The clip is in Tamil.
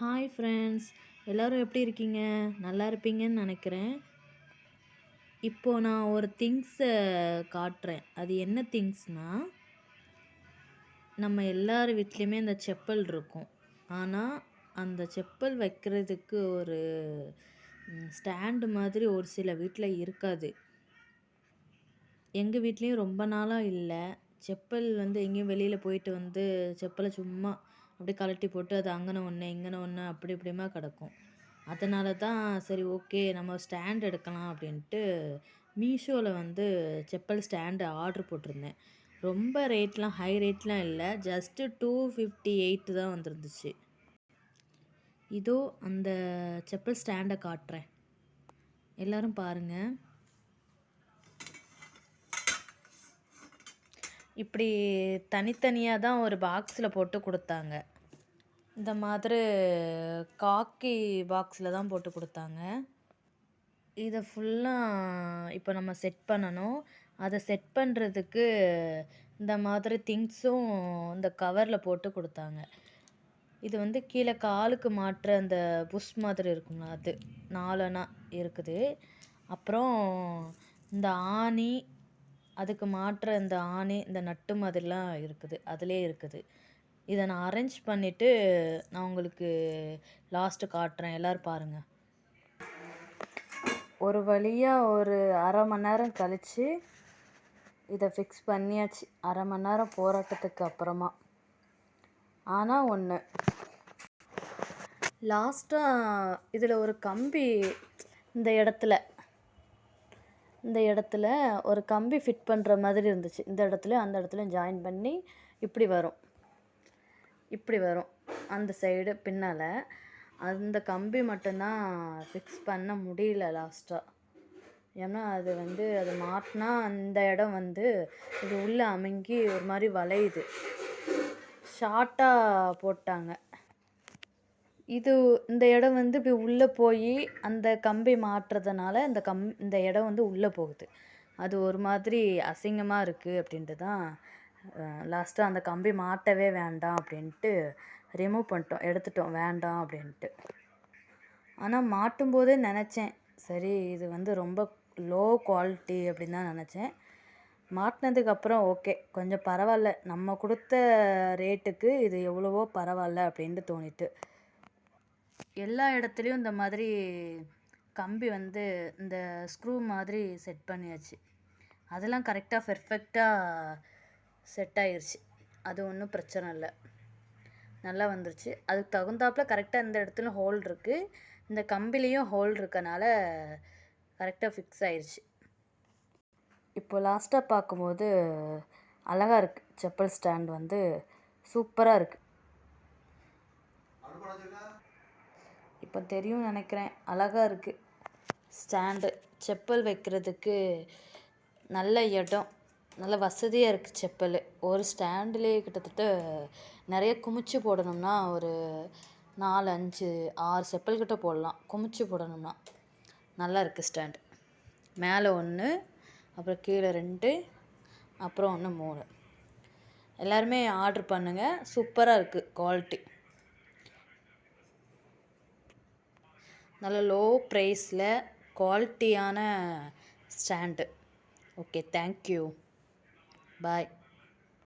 ஹாய் ஃப்ரெண்ட்ஸ் எல்லோரும் எப்படி இருக்கீங்க? நல்லா இருப்பீங்கன்னு நினைக்கிறேன். இப்போது நான் ஒரு திங்ஸை காட்டுறேன். அது என்ன திங்ஸ்னால் நம்ம எல்லார் வீட்லேயுமே இந்த செப்பல் இருக்கும். ஆனால் அந்த செப்பல் வைக்கிறதுக்கு ஒரு ஸ்டாண்டு மாதிரி ஒரு சில வீட்டில் இருக்காது. எங்கள் வீட்லேயும் ரொம்ப நாளாக இல்லை. செப்பல் வந்து எங்கேயும் வெளியில் போயிட்டு வந்து செப்பலை சும்மா அப்படியே கழட்டி போட்டு அது அங்கன ஒன்று இங்கன ஒன்று அப்படி இப்படியுமா கிடக்கும். அதனால தான் சரி ஓகே நம்ம ஸ்டாண்ட் எடுக்கலாம் அப்படின்ட்டு மீஷோவில் வந்து செப்பல் ஸ்டாண்டு ஆர்ட்ரு போட்டிருந்தேன். ரொம்ப ரேட்லாம் ஹை ரேட்லாம் இல்லை ஜஸ்ட்டு டூ ஃபிஃப்டி எயிட்டு தான் வந்துருந்துச்சு. இதோ அந்த செப்பல் ஸ்டாண்டை காட்டுறேன். எல்லோரும் பாருங்கள் இப்படி தனித்தனியாக தான் ஒரு பாக்ஸில் போட்டு கொடுத்தாங்க. இந்த மாதிரி காக்கி பாக்ஸில் தான் போட்டு கொடுத்தாங்க. இதை ஃபுல்லாக இப்போ நம்ம செட் பண்ணணும். அதை செட் பண்ணுறதுக்கு இந்த மாதிரி திங்ஸும் இந்த கவரில் போட்டு கொடுத்தாங்க. இது வந்து கீழே காலுக்கு மாற்ற அந்த புஷ் மாதிரி இருக்குங்களா அது நாலனா இருக்குது. அப்புறம் இந்த ஆணி அதுக்கு மாற்ற இந்த ஆணி இந்த நட்டு மாதிரிலாம் இருக்குது. அதிலே இருக்குது. இதை நான் அரேஞ்ச் பண்ணிவிட்டு நான் உங்களுக்கு லாஸ்ட்டு காட்டுறேன். எல்லோரும் பாருங்கள் ஒரு வழியாக ஒரு அரை மணி நேரம் கழித்து இதை ஃபிக்ஸ் பண்ணியாச்சு. அரை மணி நேரம் போராட்டத்துக்கு அப்புறமா. ஆனால் ஒன்று லாஸ்ட்டாக இதில் ஒரு கம்பி இந்த இடத்துல. இந்த இடத்துல ஒரு கம்பி ஃபிட் பண்ணுற மாதிரி இருந்துச்சு. இந்த இடத்துல அந்த இடத்துல ஜாயின் பண்ணி இப்படி வரும். இப்படி வரும். அந்த சைடு பின்னால். அந்த கம்பி மட்டும்தான் ஃபிக்ஸ் பண்ண முடியல லாஸ்ட்டாக ஏன்னா அது வந்து அது மாட்டினா அந்த இடம் வந்து இது உள்ளே அமுங்கி ஒரு மாதிரி வளையுது. ஷார்ட்டாக போட்டாங்க. இது இந்த இடம் வந்து இப்படி உள்ளே போய் அந்த கம்பி மாட்டுறதுனால இந்த கம் இந்த இடம் வந்து உள்ளே போகுது. அது ஒரு மாதிரி அசிங்கமாக இருக்குது அப்படின்ட்டு தான் லாஸ்ட்டாக அந்த கம்பி மாட்டவே வேண்டாம் அப்படின்ட்டு ரிமூவ் பண்ணிட்டோம் எடுத்துட்டோம் வேண்டாம் அப்படின்ட்டு. ஆனால் மாட்டும் போதே நினச்சேன் சரி இது வந்து ரொம்ப லோ குவாலிட்டி அப்படின்னு தான் நினச்சேன். மாட்டினதுக்கப்புறம் ஓகே கொஞ்சம் பரவாயில்ல நம்ம கொடுத்த ரேட்டுக்கு இது எவ்வளவோ பரவாயில்ல அப்படின்ட்டு தோணிட்டு. எல்லா இடத்துலையும் இந்த மாதிரி கம்பி வந்து இந்த ஸ்க்ரூ மாதிரி செட் பண்ணியாச்சு. அதெல்லாம் கரெக்டாக பெர்ஃபெக்டாக செட் ஆயிடுச்சு அது ஒன்றும் பிரச்சனை இல்லை. நல்லா வந்துருச்சு. அதுக்கு தகுந்தாப்பில் கரெக்டாக இந்த இடத்துல ஹோல் இருக்குது இந்த கம்பிலையும் ஹோல் இருக்கனால கரெக்டாக ஃபிக்ஸ் ஆயிடுச்சு இப்போ லாஸ்ட்டாக பார்க்கும்போது அழகாக இருக்குது செப்பல் ஸ்டாண்ட் வந்து சூப்பராக இருக்குது இப்போ தெரியும் நினைக்கிறேன். அழகாக இருக்குது ஸ்டாண்டு செப்பல் வைக்கிறதுக்கு நல்ல இடம். நல்ல வசதியாக இருக்குது செப்பல். ஒரு ஸ்டாண்டுலேயே கிட்டத்தட்ட நிறைய குமிச்சு போடணும்னா ஒரு நாலு அஞ்சு ஆறு செப்பல் கிட்ட போடலாம். குமிச்சு போடணும்னா நல்லா இருக்குது ஸ்டாண்டு. மேலே ஒன்று அப்புறம் கீழே ரெண்டு அப்புறம் ஒன்று மூணு. எல்லாருமே ஆர்ட்ரு பண்ணுங்கள் சூப்பராக இருக்குது குவாலிட்டி நல்ல லோ ப்ரைஸில் குவாலிட்டியான ஸ்டாண்டு. Okay thank you bye